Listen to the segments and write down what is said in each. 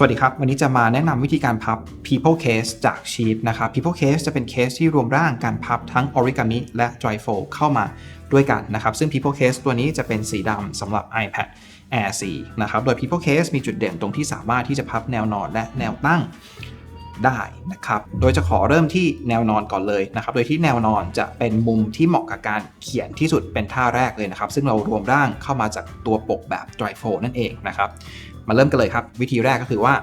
สวัสดีครับ วันนี้จะมาแนะนำวิธีการพับ People Case จาก Sheet นะครับ People Case จะเป็นเคสที่รวมร่างการพับทั้ง Origami และ Dry Fold เข้ามาด้วยกันนะครับ ซึ่ง People Case ตัวนี้จะเป็นสีดำสำหรับ iPad Air 4 นะครับ โดย People Case มีจุดเด่นตรงที่สามารถที่จะพับแนวนอนและแนวตั้ง ได้นะครับ โดยจะขอเริ่มที่แนวนอนก่อนเลยนะครับ โดยที่แนวนอนจะเป็นมุมที่เหมาะกับการเขียนที่สุดเป็นท่าแรกเลยนะครับ ซึ่งเรารวมร่างเข้ามาจากตัวปกแบบ Dry Fold นั่นเองนะครับ มาเริ่มกันเลยครับ วิธีแรกก็คือว่า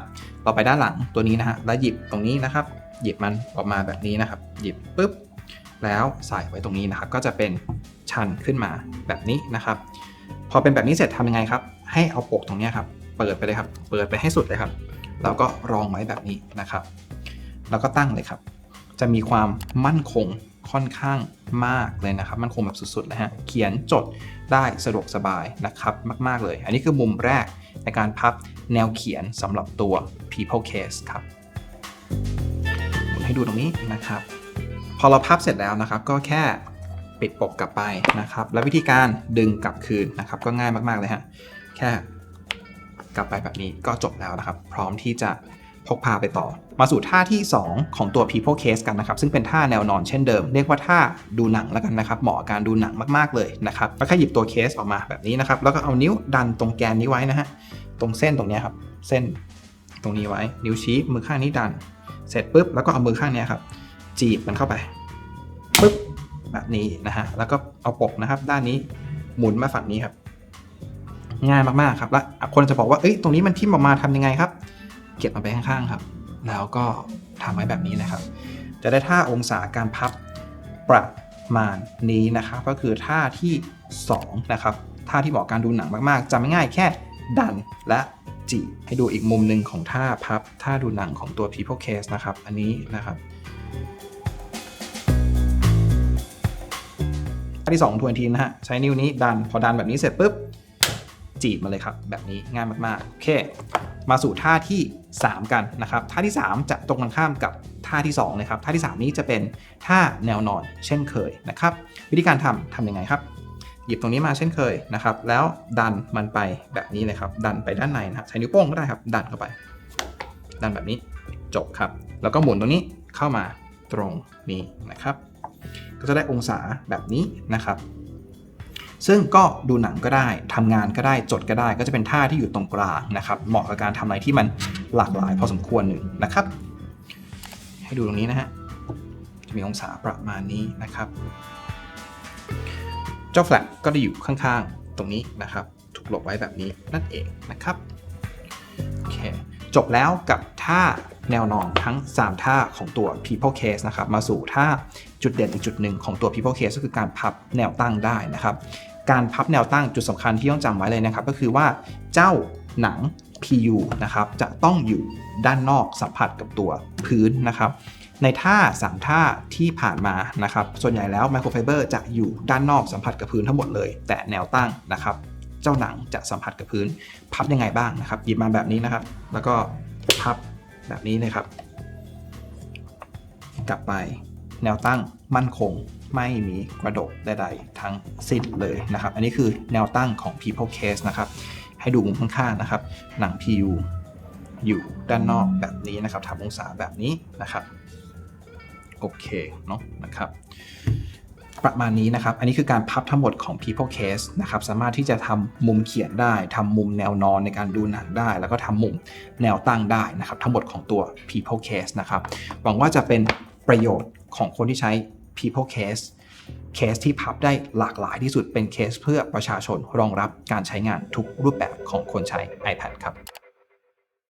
เราไปด้านหลังตัวนี้นะฮะ แล้วหยิบตรงนี้นะครับ หยิบมันออกมาแบบนี้นะครับ หยิบปุ๊บ แล้วใส่ไว้ตรงนี้นะครับ ก็จะเป็นชันขึ้นมาแบบนี้นะครับ พอเป็นแบบนี้เสร็จทำยังไงครับ ให้เอาปกตรงนี้ครับ เปิดไปเลยครับ เปิดไปให้สุดเลยครับ แล้วก็รองไว้แบบนี้นะครับ แล้วก็ตั้งเลยครับ จะมีความมั่นคงค่อนข้างมากเลยนะครับ มั่นคงแบบสุดๆเลยฮะเขียนจดได้สะดวกสบายนะครับมาก ๆเลย อันนี้คือมุมแรกในการพับแนวเขียนสำหรับตัว people case ครับหมุนให้ดูตรงนี้นะครับ พอเราพับเสร็จแล้วนะครับ ก็แค่ปิดปกกลับไปนะครับ และวิธีการดึงกลับคืนนะครับ ก็ง่ายมากๆเลยฮะแค่ กลับไปแบบนี้ก็จบแล้วนะครับ พร้อมที่จะพกพาไปต่อ มาสู่ท่าที่ 2 ของตัว people case กันนะครับ ซึ่งเป็นท่าแนวนอนเช่นเดิม เรียกว่าท่าดูหนังแล้วกันนะครับ เหมาะกับการดูหนังมากๆเลยนะครับ แล้วแค่หยิบตัวเคสออกมาแบบนี้นะครับ แล้วก็เอานิ้วดันตรงแกนนี้ไว้นะฮะ ตรงเส้นตรงนี้ครับ เส้นตรงนี้ไว้ นิ้วชี้มือข้างนี้ดัน เสร็จปุ๊บ แล้วก็เอามือข้างนี้ครับ จีบมันเข้าไปปุ๊บแบบนี้นะฮะ แล้วก็เอาปกนะครับ ด้านนี้หมุนมาฝั่งนี้ครับ ง่ายมากๆครับแล้วคนจะบอกว่าเอ้ยตรงนี้มันทิ่มออกมาทำยังไงครับ เก็บมันไปข้างๆครับ แล้วก็ทำไว้แบบนี้นะครับ จะได้ท่าองศาการพับประมาณนี้นะครับ ก็คือท่าที่2นะครับท่าที่เหมาะการดูหนังมากๆจำไม่ง่ายแค่ดันและจีให้ดูอีกมุมหนึ่งของท่าพับท่าดูหนังของตัว people case นะครับ อันนี้นะครับท่าที่2ทวนทีนะฮะใช้นิ้วนี้ดันพอดันแบบนี้เสร็จปุ๊บ จีบมาเลยครับแบบนี้ง่ายมากๆโอเค มาสู่ท่าที่ 3 กันนะครับท่าที่ 3 จะตรงกันข้ามกับท่าที่2นะครับท่าที่ 3 นี้จะเป็นท่าแนวนอนเช่นเคยนะครับวิธีการทำทำยังไงครับ หยิบตรงนี้มาเช่นเคยนะครับแล้วดันมันไปแบบนี้เลยครับดันไปด้านในนะครับใช้นิ้วโป้งก็ได้ครับดันเข้าไป ดันแบบนี้จบครับ แล้วก็หมุนตรงนี้เข้ามาตรงนี้นะครับ ก็จะได้องศาแบบนี้นะครับ ซึ่งก็ดูหนังก็ได้ทำงานก็ได้จดก็ได้ ก็จะเป็นท่าที่อยู่ตรงกลางนะครับ เหมาะกับการทำอะไรที่มันหลากหลายพอสมควรหนึ่งนะครับ ให้ดูตรงนี้นะฮะจะมีองศาประมาณนี้นะครับเจ้าแฟลกก็ได้อยู่ข้างๆตรงนี้นะครับ ถูกหลบไว้แบบนี้นั่นเองนะครับโอเคจบแล้วกับท่า แนวนอนทั้ง 3 ท่าของตัว people case นะครับมาสู่ท่าจุดเด่นอีกจุดหนึ่งของตัว people case ก็คือการพับแนวตั้งได้นะครับการพับแนวตั้งจุดสำคัญที่ต้องจำไว้เลยนะครับ ก็คือว่าเจ้าหนัง PU นะครับจะต้องอยู่ด้านนอกสัมผัสกับตัวพื้นนะครับในท่า 3 ท่าที่ผ่านมานะครับส่วนใหญ่แล้วไมโครไฟเบอร์จะอยู่ด้านนอกสัมผัสกับพื้นทั้งหมดเลย แต่แนวตั้งนะครับเจ้าหนังจะสัมผัสกับพื้น พับยังไงบ้างนะครับหยิบมาแบบนี้นะครับ แล้วก็พับ แบบนี้เลยครับ กลับไปแนวตั้งมั่นคงไม่มีกระดกใดๆทั้งสิ้นเลยนะครับ อันนี้คือแนวตั้งของ people case นะครับ ให้ดูมุมข้างๆนะครับ หนัง PU อยู่ด้านนอกแบบนี้นะครับทำองศาแบบนี้นะครับ โอเคเนาะนะครับ ประมาณนี้นะครับ อันนี้คือการพับทั้งหมดของ people case นะครับ สามารถที่จะทำมุมเขียนได้ทำมุมแนวนอนในการดูหนังได้ แล้วก็ทำมุมแนวตั้งได้นะครับ ทั้งหมดของตัว people case นะครับ หวังว่าจะเป็นประโยชน์ของคนที่ใช้ people case เคสที่พับได้หลากหลายที่สุดเป็นเคสเพื่อประชาชนรองรับการใช้งานทุกรูปแบบของคนใช้ iPad ครับ